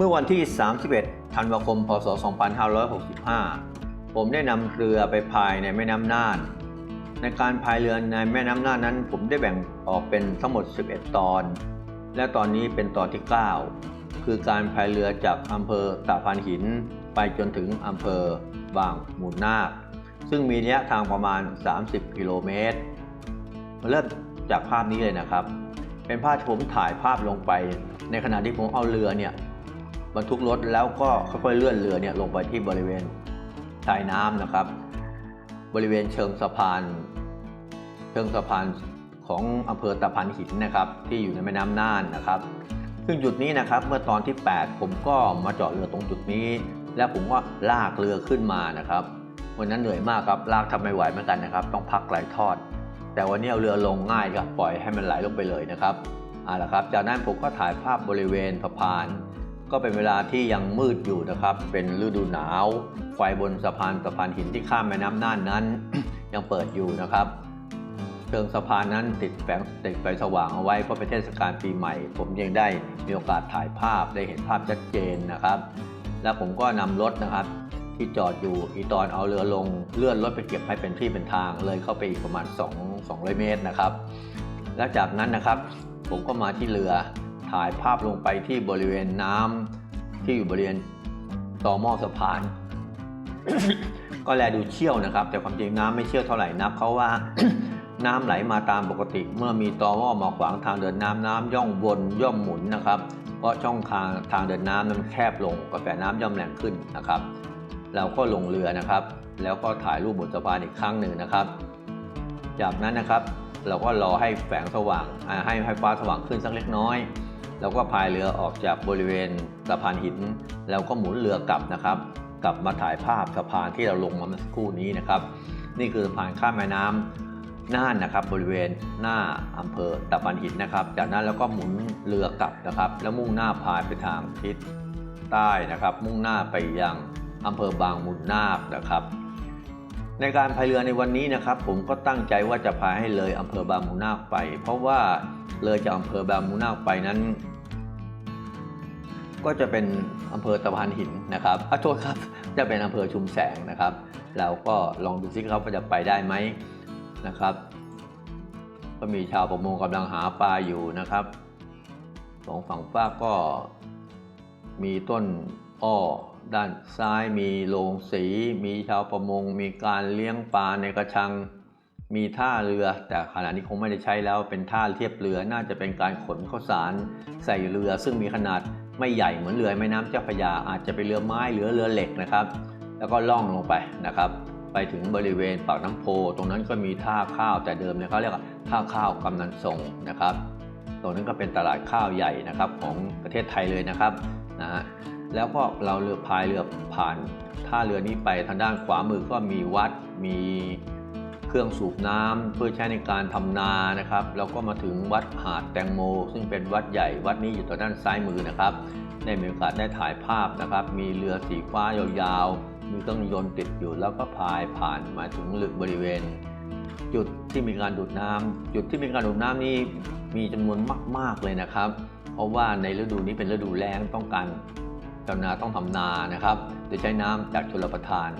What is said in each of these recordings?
เมื่อวันที่ 31 ธันวาคม พศ 2565 ผมได้นำเรือไปพายในแม่น้ำน่าน ในการพายเรือในแม่น้ำน่านนั้น ผมได้แบ่งออกเป็นทั้งหมด 11 ตอน และตอนนี้เป็นตอนที่ 9 คือการพายเรือจากอำเภอตาพานหิน ไปจนถึงอำเภอบางหมุนนาค ซึ่งมีระยะทางประมาณ 30 กิโลเมตรมาเริ่มจากภาพนี้เลยนะครับ เป็นภาพที่ผมถ่ายภาพลงไป ในขณะที่ผมเอาเรือเนี่ย บรรทุกรถแล้วก็ค่อยๆเลื่อนเรือเนี่ยลงไปที่บริเวณชายน้ำนะครับ บริเวณเชิงสะพาน เชิงสะพานของอำเภอตะพานหินนะครับที่อยู่ในแม่น้ำน่านนะครับ ซึ่งจุดนี้นะครับเมื่อตอนที่ 8 ผมก็มาจอดเรือตรงจุดนี้ แล้วผมก็ลากเรือขึ้นมานะครับวันนั้นเหนื่อยมากครับลากทำไม่ไหวเหมือนกันนะครับ ต้องพักไหลทอด แต่วันนี้เอาเรือลงง่ายครับปล่อยให้มันไหลลงไปเลยนะครับเอาละครับ จากนั้นผมก็ถ่ายภาพบริเวณสะพาน ก็เป็นเวลาที่ยังมืดอยู่นะครับ เป็นฤดูหนาว ไฟบนสะพานสะพานหินที่ข้ามแม่น้ำน่านนั้น ยังเปิดอยู่นะครับเชิงสะพานนั้นติดแสงติดไฟสว่างเอาไว้เพราะเป็นเทศกาลปีใหม่ ผมยังได้มีโอกาสถ่ายภาพได้เห็นภาพชัดเจนนะครับ แล้วผมก็นำรถนะครับ ที่จอดอยู่อีตอนเอาเรือลงเลื่อนรถไปเก็บให้เป็นที่เป็นทาง เลยเข้าไปอีกประมาณ 2 200 เมตรนะครับ และจากนั้นนะครับ ผมก็มาที่เรือ ถ่ายภาพลงไปที่บริเวณน้ำที่อยู่บริเวณต่อหม้อสะพาน ก็แลดูเชี่ยวนะครับ แต่ความจริงน้ำไม่เชี่ยวเท่าไหร่นักเพราะว่าน้ำไหลมาตามปกติ เมื่อมีตอหม้อมาขวางทางเดินน้ำน้ำย่องวนย่อมหมุนนะครับ เพราะช่องทางทางเดินน้ำนั้นแคบลงกระแสน้ำย่อมแรงขึ้นนะครับ เราก็ลงเรือนะครับ แล้วก็ถ่ายรูปบนสะพานอีกครั้งหนึ่งนะครับ จากนั้นนะครับ เราก็รอให้แสงสว่างให้ให้ฟ้าสว่างขึ้นสักเล็กน้อย เราก็พายเรือออกจากบริเวณสะพานหิน แล้วก็หมุนเรือกลับนะครับ กลับมาถ่ายภาพสะพานที่เราลงมาเมื่อสักครู่นี้นะครับ นี่คือสะพานข้ามแม่น้ำน่านนะครับ บริเวณหน้าอำเภอตะพานหินนะครับ จากนั้นเราก็หมุนเรือกลับนะครับ แล้วมุ่งหน้าพายไปทางทิศใต้นะครับ มุ่งหน้าไปยังอำเภอบางมุนนาคนะครับ ในการพายเรือในวันนี้นะครับ ผมก็ตั้งใจว่าจะพายให้เลยอำเภอบางมุนาคไป เพราะว่าเลยจากอำเภอบางมุนาคไปนั้น ก็จะเป็นอำเภอตะพานหินนะครับอะโทษครับจะเป็นอำเภอชุมแสงนะครับเราก็ลองดูซิครับว่าจะไปได้ไหมนะครับ ก็มีชาวประมงกำลังหาปลาอยู่นะครับสองฝั่งฟ้าก็มีต้นอ้อ ด้านซ้ายมีโรงสี มีชาวประมง มีการเลี้ยงปลาในกระชัง มีท่าเรือ แต่ขณะนี้คงไม่ได้ใช้แล้วเป็นท่าเทียบเรือน่าจะเป็นการขนข้าวสารใส่เรือ ซึ่งมีขนาดไม่ใหญ่เหมือนเรือแม่น้ำเจ้าพระยาอาจจะเป็นเรือไม้หรือเรือเหล็กนะครับ แล้วก็ล่องลงไปนะครับไปถึงบริเวณปากน้ำโพ ตรงนั้นก็มีท่าข้าวแต่เดิมเนี่ยเขาเรียกว่าท่าข้าวกำนันทรงนะครับ ตรงนั้นก็เป็นตลาดข้าวใหญ่นะครับของประเทศไทยเลยนะครับนะฮะ แล้วก็เราเรือพายเรือผ่านท่าเรือนี้ไปทางด้านขวามือก็มีวัดมีเครื่องสูบน้ำเพื่อใช้ในการทำนานะครับแล้วก็มาถึงวัดหาดแตงโม ซึ่งเป็นวัดใหญ่วัดนี้อยู่ทางด้านซ้ายมือนะครับ ได้มีโอกาสได้ถ่ายภาพนะครับ มีเรือสีฟ้ายาวๆ มีเครื่องยนต์ติดอยู่แล้วก็พายผ่านมาถึงหลึกบริเวณ จุดที่มีการดูดน้ำจุดที่มีการดูดน้ำนี่มีจำนวนมาก ๆเลยนะครับ เพราะว่าในฤดูนี้เป็นฤดูแล้งต้องการ ชาวนาต้องทำนานะครับโดยใช้น้ำจากชลประทาน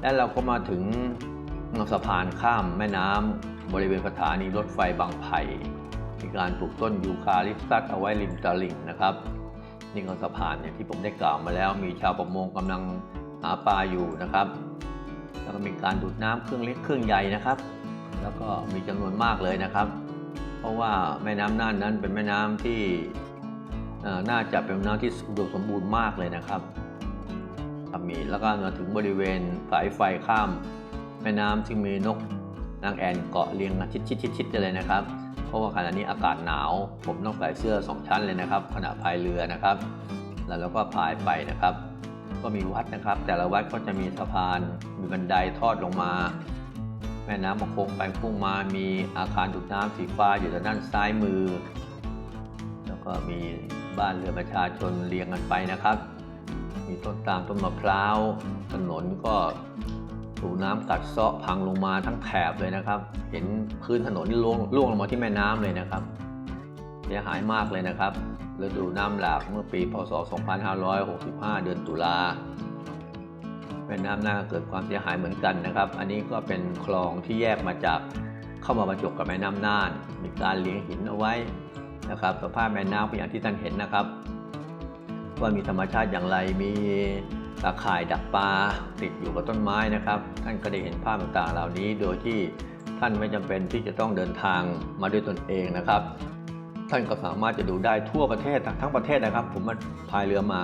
และเราก็มาถึงสะพานข้ามแม่น้ำบริเวณสถานีรถไฟบางไผ่มีการปลูกต้นยูคาลิปตัสเอาไว้ริมตลิ่งนะครับนี่ก็สะพานเนี่ยที่ผมได้กล่าวมาแล้ว มีชาวประมงกำลังหาปลาอยู่นะครับ แล้วก็มีการดูดน้ำเครื่องเล็กเครื่องใหญ่นะครับ แล้วก็มีจำนวนมากเลยนะครับ เพราะว่าแม่น้ำน่านนั้นเป็นแม่น้ำที่ น่าจะเป็นน้ำที่อุดมสมบูรณ์มากเลยนะครับมีแล้วก็มาถึงบริเวณสายไฟข้ามแม่น้ำที่มีนกนางแอ่นเกาะเรียงนชิดชิดชิดชิดๆเลยนะครับ เพราะว่าขณะนี้อากาศหนาว ผมต้องใส่เสื้อสองชั้นเลยนะครับ ขณะพายเรือนะครับ แล้วเราก็พายไปนะครับ ก็มีวัดนะครับ แต่ละวัดก็จะมีสะพานมีบันไดทอดลงมา แม่น้ำมาโค้งไปโค้งมามีอาคารดูดน้ำสีฟ้าอยู่ทางด้านซ้ายมือ แล้วก็มี บ้านเรือนประชาชนเรียงกันไปนะครับ มีต้นตาลต้นมะพร้าว ถนนก็ถูกน้ำกัดเซาะพังลงมาทั้งแถบเลยนะครับ เห็นพื้นถนนนี่ล่วงล่วงลงมาที่แม่น้ำเลยนะครับ เสียหายมากเลยนะครับฤดูน้ำหลากเมื่อปี พศ 2565 เดือนตุลาแม่น้ำน่านเกิดความเสียหายเหมือนกันนะครับ อันนี้ก็เป็นคลองที่แยกมาจากเข้ามาบรรจบกับแม่น้ำน่าน มีการเลี้ยงหินเอาไว้ นะครับ สภาพแม่น้ำเป็นอย่างที่ท่านเห็นนะครับ ว่ามีธรรมชาติอย่างไรมีตาข่ายดักปลาติดอยู่กับต้นไม้นะครับ ท่านก็ได้เห็นภาพต่างๆเหล่านี้ โดยที่ท่านไม่จำเป็นที่จะต้องเดินทางมาด้วยตนเองนะครับ ท่านก็สามารถจะดูได้ทั่วประเทศทั้งประเทศนะครับ ผมมาพายเรือมา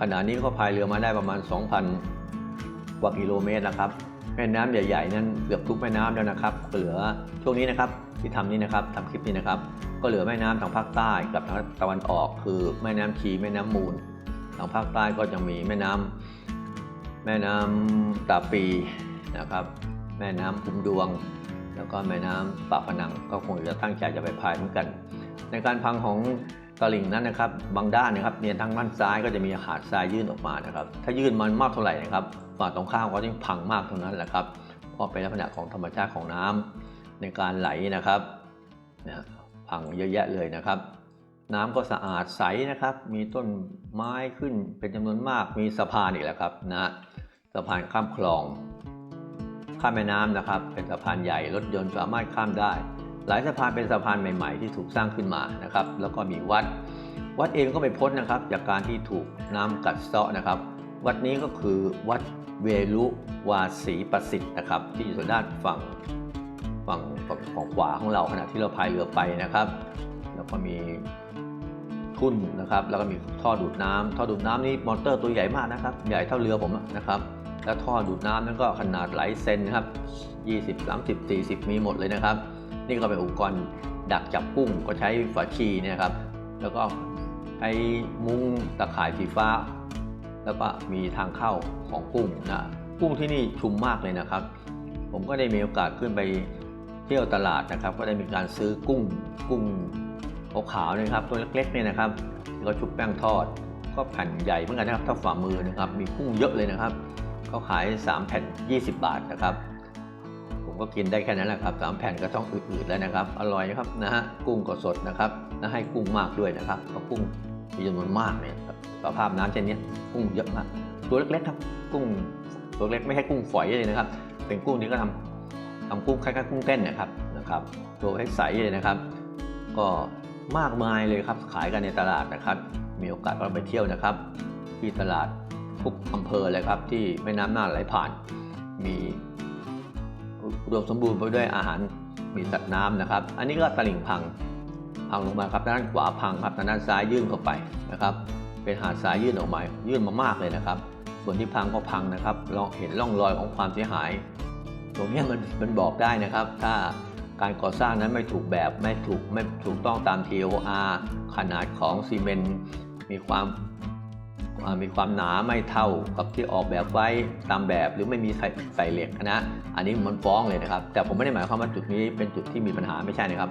ขณะนี้ก็พายเรือมาได้ประมาณ 2,000กว่ากิโลเมตรนะครับ แม่น้ำใหญ่ๆนั้นเกือบทุกแม่น้ำแล้วนะครับ เหลือช่วงนี้นะครับที่ทำนี้นะครับทำคลิปนี้นะครับ ก็เหลือแม่น้ำทางภาคใต้กับทางตะวันออก คือแม่น้ำชีแม่น้ำมูล ทางภาคใต้ก็จะมีแม่น้ำแม่น้ำตาปีนะครับ แม่น้ำคุ้มดวง แล้วก็แม่น้ำปากพนังก็คงจะตั้งใจจะไปพายเหมือนกัน ในการพังของตลิ่งนั้นนะครับ บางด้านนะครับเนี่ยทางด้านซ้ายก็จะมีหาดทรายยื่นออกมานะครับ ถ้ายื่นมันมากเท่าไหร่นะครับ ฝั่งตรงข้ามก็ยิ่งพังมากเท่านั้นแหละครับเพราะเป็นลักษณะของธรรมชาติของน้ำในการไหลนะครับนะพังเยอะแยะเลยนะครับ น้ำก็สะอาดใสนะครับ มีต้นไม้ขึ้นเป็นจำนวนมากมีสะพานอีกแล้วครับนะสะพานข้ามคลอง ข้ามแม่น้ำนะครับ เป็นสะพานใหญ่รถยนต์สามารถข้ามได้ หลายสะพานเป็นสะพานใหม่ ๆ ที่ถูกสร้างขึ้นมานะครับ แล้วก็มีวัด วัดเองก็ไม่พ้นนะครับ จากการที่ถูกน้ำกัดเซาะนะครับ วัดนี้ก็คือวัดเวลุวาสีประสิทธิ์นะครับ ที่อยู่ทางด้านฝั่งฝั่งฝั่งของขวาของเราขณะที่เราพายเรือไปนะครับ แล้วก็มีทุ่นนะครับ แล้วก็มีท่อดูดน้ำท่อดูดน้ำนี่มอเตอร์ตัวใหญ่มากนะครับ ใหญ่เท่าเรือผมนะครับ แล้วท่อดูดน้ำนั้นก็ขนาดหลายเซนนะครับ20 30 40 มีหมดเลยนะครับ นี่ก็เป็นอุปกรณ์ดักจับกุ้งก็ใช้ฝาชีเนยนะครับ แล้วก็ใช้มุ้งตะข่ายสีฟ้า แล้วก็มีทางเข้าของกุ้งนะกุ้งที่นี่ชุมมากเลยนะครับ ผมก็ได้มีโอกาสขึ้นไปเที่ยวตลาดนะครับ ก็ได้มีการซื้อกุ้งกุ้งขาวๆนยครับ ตัวเล็กๆเนี่ยนะครับที่เขาชุบแป้งทอด ก็แผ่นใหญ่เหมือนกันนะครับเท่าฝ่ามือนะครับ มีกุ้งเยอะเลยนะครับเขาขาย 3 แผ่น 20 บาทนะครับ ผมก็กินได้แค่นั้นแหละครับสามแผ่นก็ต้องอืดๆแล้วนะครับ อร่อยนะครับนะฮะกุ้งก็สดนะครับและให้กุ้งมากด้วยนะครับเพราะกุ้ง มีจำนวนมากเนี่ยครับสภาพน้ำเช่นนี้กุ้งเยอะมากตัวเล็กๆครับ กุ้งตัวเล็กไม่ใช่กุ้งฝอยเลยนะครับ เป็นกุ้งที่ก็ทำทำกุ้งคล้ายๆกุ้งเต้นนะครับนะครับ ตัวให้ใสเลยนะครับ ก็มากมายเลยครับขายกันในตลาดนะครับ มีโอกาสก็ไปเที่ยวนะครับ ที่ตลาดทุกอำเภอเลยครับ ที่แม่น้ำน่านไหลผ่าน มีอุดมสมบูรณ์ไปด้วยอาหารมีสัตว์น้ำนะครับ อันนี้ก็ตลิ่งพัง พังลงมาครับด้านขวาพังครับด้านซ้ายยื่นเข้าไปนะครับเป็นหาดทรายยื่นออกมายื่นมามากเลยนะครับ ส่วนที่พังก็พังนะครับลองเห็นร่องรอยของความเสียหาย ตรงนี้มันมันบอกได้นะครับ ถ้าการก่อสร้างนั้นไม่ถูกแบบไม่ถูกไม่ถูกต้องตาม TOR ขนาดของซีเมนต์มีความมีความหนาไม่เท่ากับที่ออกแบบไว้ตามแบบหรือไม่มีใส่ใส่เหล็กนะ อันนี้มันฟ้องเลยนะครับ แต่ผมไม่ได้หมายความว่าจุดนี้เป็นจุดที่มีปัญหาไม่ใช่นะครับ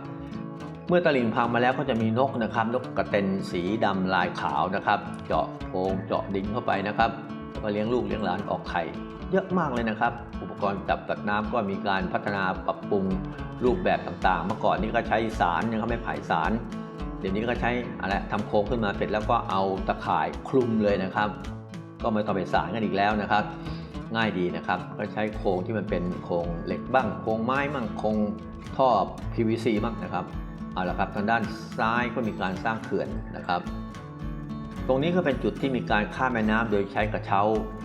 เมื่อตลิ่งพังมาแล้วก็จะมีนกนะครับ นกกระเต็นสีดำลายขาวนะครับ เจาะโพรงเจาะดินเข้าไปนะครับแล้วก็เลี้ยงลูกเลี้ยงหลานออกไข่เยอะมากเลยนะครับ อุปกรณ์จับสัตว์น้ำก็มีการพัฒนาปรับปรุงรูปแบบต่างๆ เมื่อก่อนนี่ก็ใช้สารยังเขาไม่ผ่สาร เดี๋ยวนี้ก็ใช้อะไรทำโครงขึ้นมาเสร็จแล้วก็เอาตะข่ายคลุมเลยนะครับ ก็ไม่ต้องไปสารกันอีกแล้วนะครับ ง่ายดีนะครับ ก็ใช้โครงที่มันเป็นโครงเหล็กบ้าง โครงไม้บ้างโครงท่อ PVC บ้างนะครับ เอาละครับทางด้านซ้ายก็มีการสร้างเขื่อนนะครับ ตรงนี้ก็เป็นจุดที่มีการข้ามแม่น้ำโดยใช้กระเช้า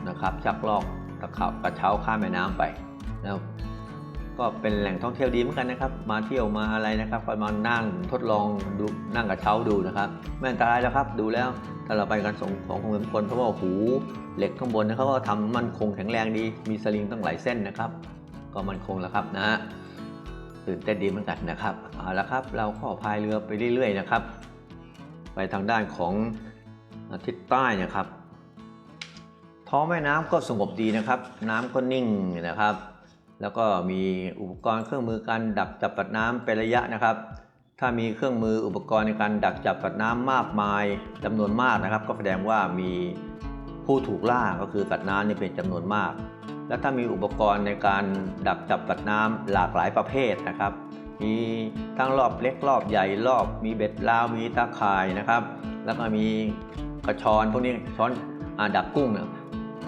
นะครับ ชักลอกตะขับกระเช้าข้ามแม่น้ำไปแล้วก็เป็นแหล่งท่องเที่ยวดีเหมือนกันนะครับ มาเที่ยวมาอะไรนะครับก็มานั่งทดลองดูนั่งกระเช้าดูนะครับไม่อันตรายแล้วครับ ดูแล้วถ้าเราไปกันสองของคนคนเพราะว่าหูเหล็กข้างบนนะเขาก็ทำมันคงแข็งแรงดี มีสลิงตั้งหลายเส้นนะครับ ก็มันคงแล้วครับนะฮะ ตื่นเต้นดีเหมือนกันนะครับเอาละครับ เราก็พายเรือไปเรื่อยๆนะครับ ไปทางด้านของทิศใต้นะครับ ท้องแม่น้ำก็สงบดีนะครับ น้ำก็นิ่งนะครับ แล้วก็มีอุปกรณ์เครื่องมือการดักจับสัตว์น้ำเป็นระยะนะครับ ถ้ามีเครื่องมืออุปกรณ์ในการดักจับสัตว์น้ำมากมายจำนวนมากนะครับ ก็แสดงว่ามีผู้ถูกล่าก็คือสัตว์น้ำนี่เป็นจำนวนมาก และถ้ามีอุปกรณ์ในการดักจับสัตว์น้ำหลากหลายประเภทนะครับ มีทั้งรอบเล็กรอบใหญ่รอบ มีเบ็ดลาวมีตาข่ายนะครับ แล้วก็มีกระชอนพวกนี้ช้อนอดักกุ้งเนี่ย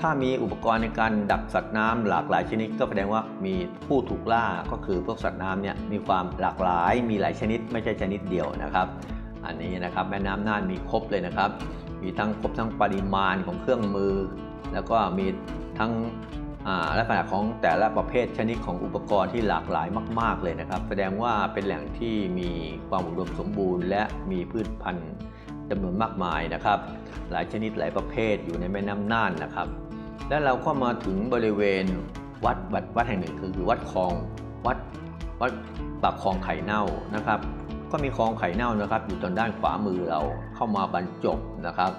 ถ้ามีอุปกรณ์ในการดักสัตว์น้ำหลากหลายชนิด ก็แสดงว่ามีผู้ถูกล่าก็คือพวกสัตว์น้ำเนี่ยมีความหลากหลายมีหลายชนิด ไม่ใช่ชนิดเดียวนะครับ อันนี้นะครับแม่น้ำน่านมีครบเลยนะครับ มีทั้งครบทั้งปริมาณของเครื่องมือ แล้วก็มีทั้ง ลักษณะของแต่ละประเภทชนิดของอุปกรณ์ที่หลากหลายมาก ๆ เลยนะครับ แสดงว่าเป็นแหล่งที่มีความอุดมสมบูรณ์ และมีพืชพันธุ์จำนวนมากมายนะครับ หลายชนิดหลายประเภทอยู่ในแม่น้ำน่านนะครับ และเราก็มาถึงบริเวณวัดวัดวัดแห่งหนึ่งคือวัดคลองวัดวัดปากคลองไข่เน่านะครับ ก็มีคลองไข่เน่านะครับ อยู่ทางด้านขวามือเราเข้ามาบรรจบนะครับ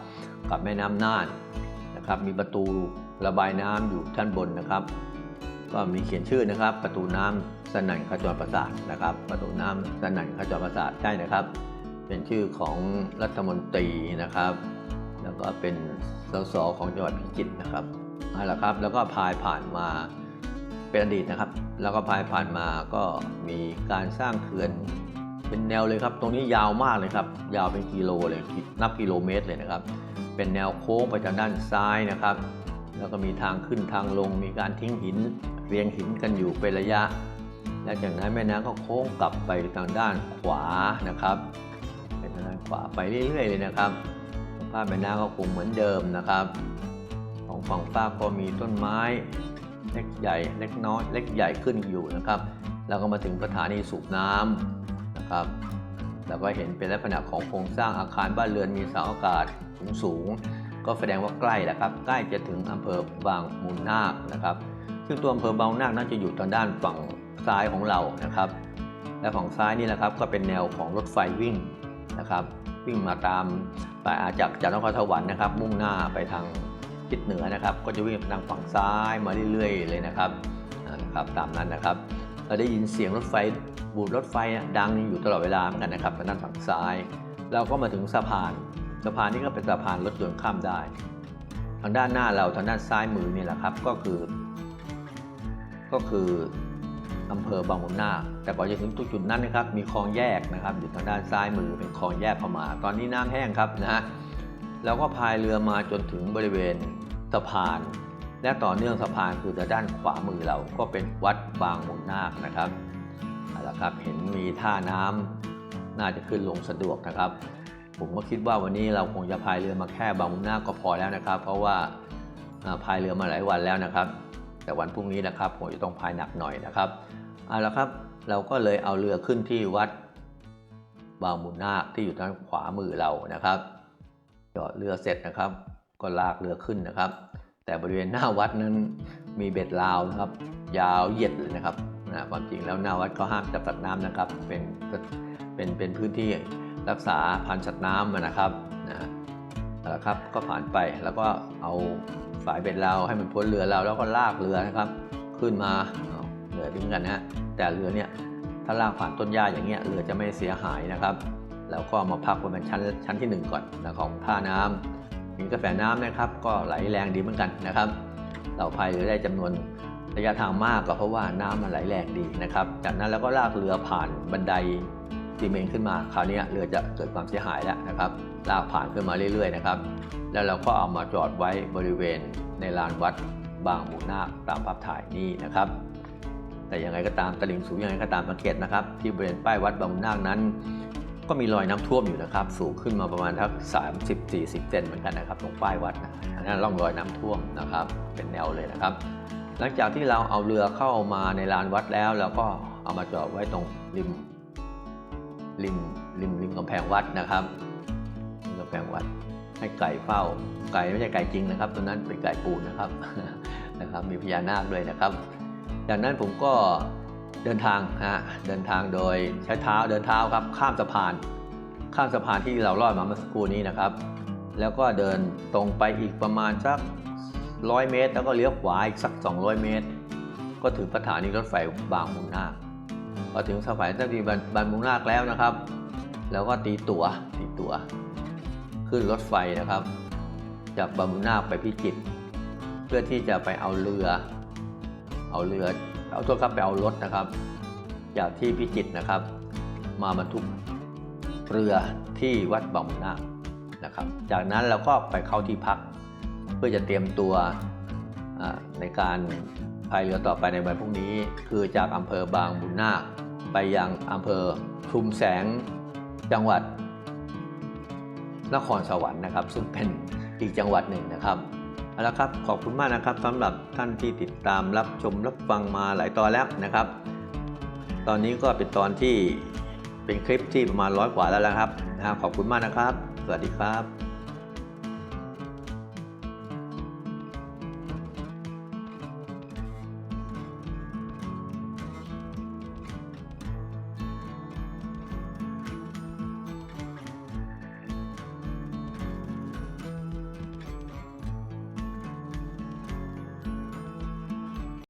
กับแม่น้ำน่าน นะครับ มีประตูระบายน้ำอยู่ด้านบนนะครับ ก็มีเขียนชื่อนะครับ ประตูน้ำสนั่นขจรประสาทนะครับ ประตูน้ำสนั่นขจรประสาทใช่นะครับ เป็นชื่อของรัฐมนตรีนะครับ แล้วก็เป็นสสของจังหวัดพิจิตรนะครับนั่นแหละครับ แล้วก็พายผ่านมาเป็นอดีตนะครับ แล้วก็พายผ่านมาก็มีการสร้างเขื่อนเป็นแนวเลยครับ ตรงนี้ยาวมากเลยครับ ยาวเป็นกิโลเลย นับกิโลเมตรเลยนะครับ เป็นแนวโค้งไปทางด้านซ้ายนะครับ แล้วก็มีทางขึ้นทางลง มีการทิ้งหินเรียงหินกันอยู่เป็นระยะ และจากนั้นแม่น้ำก็โค้งกลับไปทางด้านขวานะครับไปทางด้านขวาไปเรื่อยๆเลยนะครับภาพแม่น้ำก็คงเหมือนเดิมนะครับ ของฝั่งฟ้ากก็มีต้นไม้เล็กใหญ่เล็กน้อยเล็กใหญ่ขึ้นอยู่นะครับ แล้วก็มาถึงสถานีสูบน้ำนะครับ แล้วก็เห็นเป็นลักษณะของโครงสร้างอาคารบ้านเรือนมีเสาอากาศ สูงๆ ก็แสดงว่าใกล้แล้วครับใกล้จะถึงอำเภอบางมูลนาคนะครับ ซึ่งตัวอำเภอบางนาคนั้นจะอยู่ทางด้านฝั่งซ้ายของเรานะครับ และฝั่งซ้ายนี่นะครับก็เป็นแนวของรถไฟวิ่งนะครับวิ่งมาตามไปอาจากจากนครสวรรค์นะครับ มุ่งหน้าไปทางทิศเหนือนะครับ ก็จะวิ่งไปทางฝั่งซ้ายมาเรื่อยๆ เลยนะครับนะครับตามนั้นนะครับ เราได้ยินเสียงรถไฟบูดรถไฟดังอยู่ตลอดเวลาเหมือนกันนะครับทางด้านฝั่งซ้าย เราก็มาถึงสะพาน สะพานนี้ก็เป็นสะพานรถยนต์ข้ามได้ ทางด้านหน้าเราทางด้านซ้ายมือนี่แหละครับก็คือ ก็คืออำเภอบางมุนนาแต่ก่อนจะถึงจุดนั้นนะครับ มีคลองแยกนะครับ อยู่ทางด้านซ้ายมือเป็นคลองแยกเข้ามาตอนนี้น้ำแห้งครับนะฮะเราก็พายเรือมาจนถึงบริเวณสะพาน และต่อเนื่องสะพานคือทางด้านขวามือเราก็เป็นวัดบางมุนนาคนะครับเอาละครับเห็นมีท่าน้ำน่าจะขึ้นลงสะดวกนะครับ ผมก็คิดว่าวันนี้เราคงจะพายเรือมาแค่บางมุนนาก็พอแล้วนะครับ เพราะว่าอ่าพายเรือมาหลายวันแล้วนะครับ แต่วันพรุ่งนี้นะครับผมจะต้องพายหนักหน่อยนะครับเอาละครับเราก็เลยเอาเรือขึ้นที่วัดบางมุนนาคที่อยู่ทางขวามือเรานะครับจอดเรือเสร็จนะครับ ก็ลากเรือขึ้นนะครับ แต่บริเวณหน้าวัดนั้นมีเบ็ดลาวนะครับ ยาวเหยียดเลยนะครับนะความจริงแล้วหน้าวัดเขาห้ามจับสัตว์น้ำนะครับเป็นเป็นเป็นพื้นที่ รักษาพันธุ์สัตว์น้ำนะครับนะเอาละครับก็ผ่านไปแล้วก็เอาสายเบ็ดเราให้มันพ้นเรือเราแล้วก็ลากเรือนะครับ ขึ้นมาเหนื่อยเหมือนกันนะฮะแต่เรือเนี่ยถ้าลากผ่านต้นหญ้าอย่างเงี้ยเรือจะไม่เสียหายนะครับ แล้วก็มาพักไว้เป็นชั้นชั้นที่หนึ่งก่อนนะของท่าน้ำมีกระแสน้ำนะครับ ก็ไหลแรงดีเหมือนกันนะครับ เราพายเรือได้จำนวนระยะทางมากก็เพราะว่าน้ำมันไหลแรงดีนะครับ จากนั้นเราก็ลากเรือผ่านบันได ซีเมนต์ขึ้นมาคราวนี้เรือจะเกิดความเสียหายแล้วนะครับลากผ่านขึ้นมาเรื่อยๆนะครับแล้วเราก็เอามาจอดไว้บริเวณในลานวัดบางหมูนาคตามภาพถ่ายนี้นะครับ แต่ยังไงก็ตามตลิ่งสูงยังไงก็ตามสังเกตนะครับ ที่บริเวณป้ายวัดบางหมูนาคนั้น ก็มีรอยน้ำท่วมอยู่นะครับ สูงขึ้นมาประมาณทัก30 40เซนเหมือนกันนะครับ ตรงป้ายวัดนะอันนั้นร่องรอยน้ำท่วมนะครับ เป็นแนวเลยนะครับ หลังจากที่เราเอาเรือเข้ามาในลานวัดแล้วเราก็เอามาจอดไว้ตรงริม ริมริมริมกำแพงวัดนะครับริมกำแพงวัดให้ไก่เฝ้า ไก่ไม่ใช่ไก่จริงนะครับตัวนั้นเป็นไก่ปูนนะครับนะครับมีพญานาคด้วยนะครับ จากนั้นผมก็เดินทางฮะเดินทางโดยใช้เท้าเดินเท้าครับข้ามสะพาน ข้ามสะพานที่เราลอดมาเมื่อสักครู่นี้นะครับ แล้วก็เดินตรงไปอีกประมาณสักร้อยเมตร แล้วก็เลี้ยวขวาอีกสัก 200 เมตร ก็ถึงสถานีรถไฟบางมุงนาค พอถึงสถานีรถไฟบางมุงนาคแล้วนะครับ แล้วก็ตีตั๋วตีตั๋วขึ้นรถไฟนะครับ จากบางมุงนาคไปพิจิตรเพื่อที่จะไปเอาเรือ เอาเรือเอาตัวครับไปเอารถนะครับ จากที่พิจิตรนะครับ มาบรรทุกเรือที่วัดบางมุนาคนะครับ จากนั้นเราก็ไปเข้าที่พัก เพื่อจะเตรียมตัวในการ พายเรือต่อไปในวันพรุ่งนี้ คือจากอำเภอบางบุญนาค ไปยังอำเภอชุมแสงจังหวัด นครสวรรค์นะครับ ซึ่งเป็นอีกจังหวัดหนึ่งนะครับเอาละครับขอบคุณมากนะครับสำหรับท่านที่ติดตามรับชมรับฟังมาหลายตอนแล้วนะครับ ตอนนี้ก็เป็นตอนที่เป็นคลิปที่ประมาณร้อยกว่าแล้วนะครับนะฮะขอบคุณมากนะครับ สวัสดีครับ